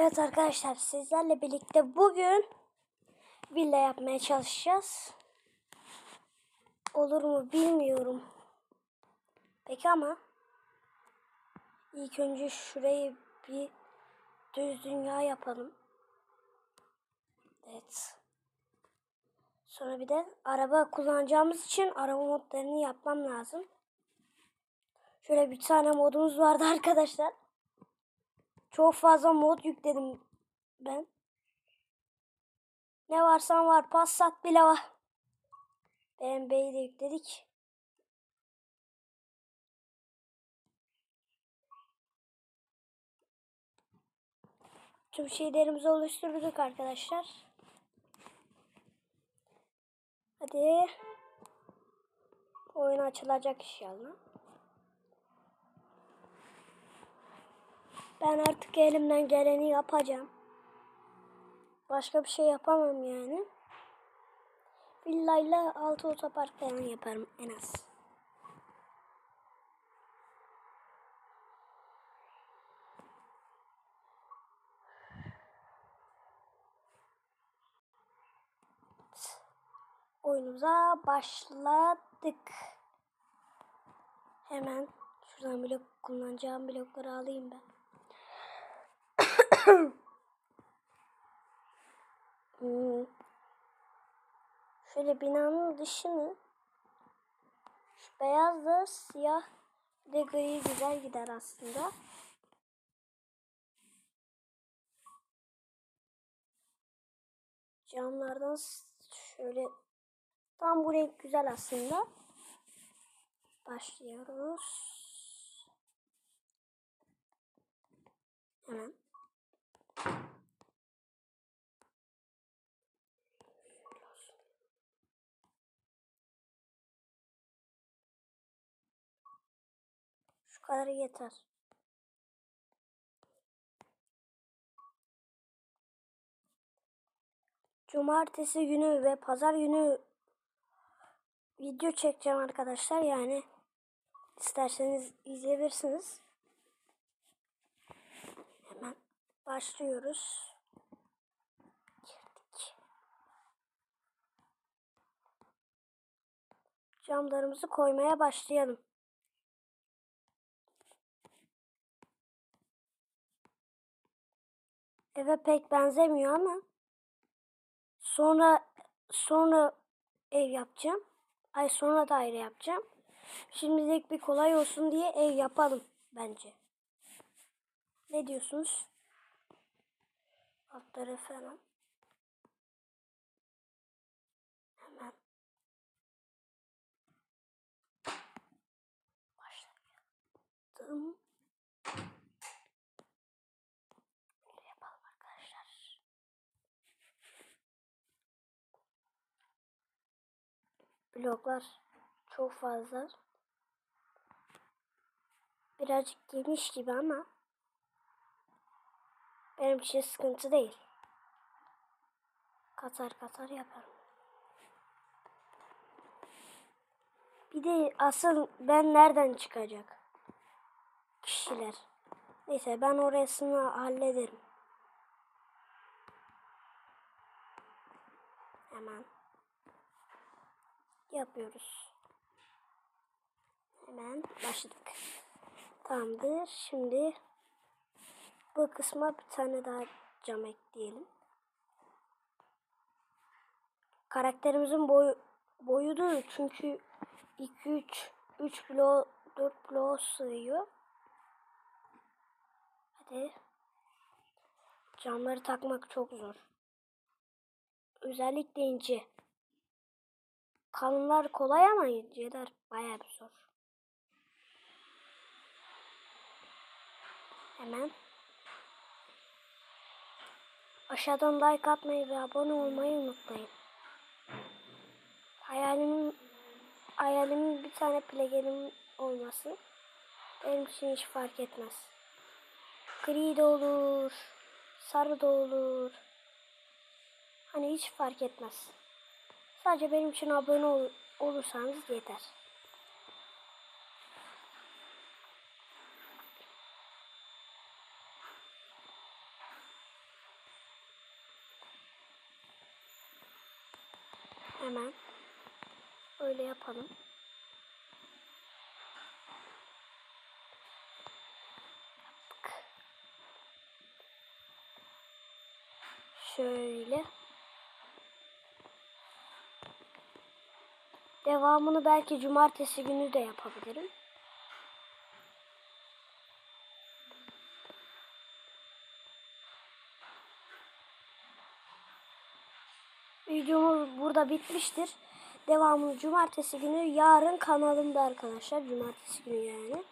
Evet arkadaşlar sizlerle birlikte bugün villa yapmaya çalışacağız. Olur mu bilmiyorum. Peki ama ilk önce şurayı bir düz dünya yapalım. Evet. Sonra bir de araba kullanacağımız için araba modlarını yapmam lazım. Şöyle bir tane modumuz vardı arkadaşlar. Çok fazla mod yükledim ben. Ne varsa var. Passat bile var. BMW'yi de yükledik. Tüm şeylerimizi oluşturduk arkadaşlar. Hadi. Oyun açılacak inşallah. Ben artık elimden geleni yapacağım. Başka bir şey yapamam yani. Villayla altı otopark falan yaparım en az. Oyunumuza başladık. Hemen şuradan blok kullanacağım blokları alayım ben. Hmm. Şöyle binanın dışını şu beyazla siyah de gri güzel gider aslında. Camlardan şöyle tam bu renk güzel aslında. Başlıyoruz. Hemen. Şu kadar yeter. Cumartesi günü ve pazar günü video çekeceğim arkadaşlar. Yani isterseniz izleyebilirsiniz. Hemen başlıyoruz. Girdik. Camlarımızı koymaya başlayalım. Eve pek benzemiyor ama sonra sonra ev yapacağım. Ay sonra daire yapacağım. Şimdilik bir kolay olsun diye ev yapalım bence. Ne diyorsunuz? Altları falan. Hemen. Başlayalım. Böyle yapalım arkadaşlar. Bloklar çok fazla. Birazcık geniş gibi ama benim için sıkıntı değil. Katar katar yaparım. Bir de asıl ben nereden çıkacak? Kişiler. Neyse ben orasını hallederim. Hemen yapıyoruz. Hemen başladık. Tamamdır. Şimdi bu kısma bir tane daha cam ekleyelim. Karakterimizin boyu boyudu çünkü 2 3 3 blok 4 blok sığıyor. Hadi. Camları takmak çok zor. Özellikle ince. Kalınlar kolay ama inceler bayağı bir zor. Hemen. Aşağıdan like atmayı ve abone olmayı unutmayın. Hayalimin hayalimin bir tane plagerim olması benim için hiç fark etmez. Gri de olur, sarı da olur. Hani hiç fark etmez. Sadece benim için abone ol olursanız yeter. Hemen öyle yapalım. Şöyle. Devamını belki cumartesi günü de yapabilirim. Videomuz burada bitmiştir. Devamını cumartesi günü yarın kanalımda arkadaşlar. Cumartesi günü yani.